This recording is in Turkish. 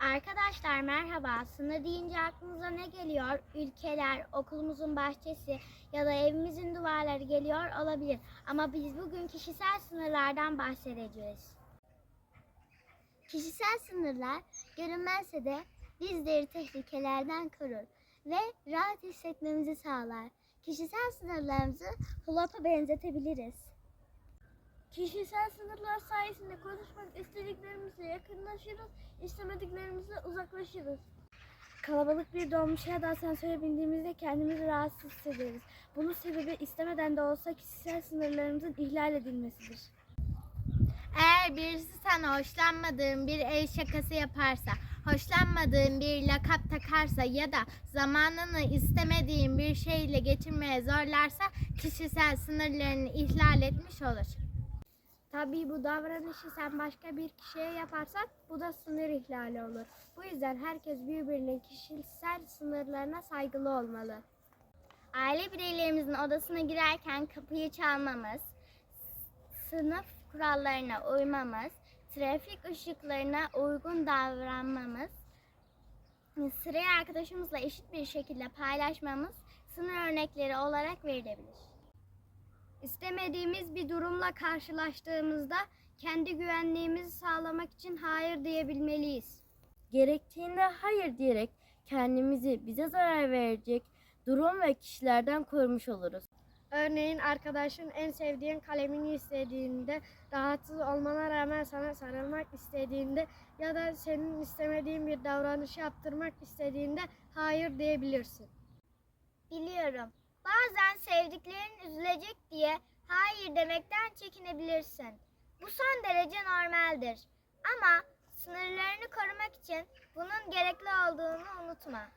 Arkadaşlar merhaba. Sınır deyince aklınıza ne geliyor? Ülkeler, okulumuzun bahçesi ya da evimizin duvarları geliyor olabilir. Ama biz bugün kişisel sınırlardan bahsedeceğiz. Kişisel sınırlar görünmezse de bizleri tehlikelerden korur ve rahat hissetmemizi sağlar. Kişisel sınırlarımızı Hulap'a benzetebiliriz. Kişisel sınırlar sayesinde konuşmak istediklerimizle yakınlaşırız, istemediklerimizle uzaklaşırız. Kalabalık bir dolmuşa ya da asansöre bindiğimizde kendimizi rahatsız hissederiz. Bunun sebebi istemeden de olsa kişisel sınırlarımızın ihlal edilmesidir. Eğer birisi sana hoşlanmadığın bir el şakası yaparsa, hoşlanmadığın bir lakap takarsa ya da zamanını istemediğin bir şeyle geçirmeye zorlarsa kişisel sınırlarını ihlal etmiş olur. Tabii bu davranışı sen başka bir kişiye yaparsan bu da sınır ihlali olur. Bu yüzden herkes birbirinin kişisel sınırlarına saygılı olmalı. Aile bireylerimizin odasına girerken kapıyı çalmamız, sınıf kurallarına uymamız, trafik ışıklarına uygun davranmamız, sırayı arkadaşımızla eşit bir şekilde paylaşmamız sınır örnekleri olarak verilebilir. İstemediğimiz bir durumla karşılaştığımızda kendi güvenliğimizi sağlamak için hayır diyebilmeliyiz. Gerektiğinde hayır diyerek kendimizi bize zarar verecek durum ve kişilerden korumuş oluruz. Örneğin arkadaşın en sevdiğin kalemini istediğinde, rahatsız olmana rağmen sana sarılmak istediğinde ya da senin istemediğin bir davranışı yaptırmak istediğinde hayır diyebilirsin. Biliyorum. Bazen sevdiklerin üzülecek diye hayır demekten çekinebilirsin. Bu son derece normaldir. Ama sınırlarını korumak için bunun gerekli olduğunu unutma.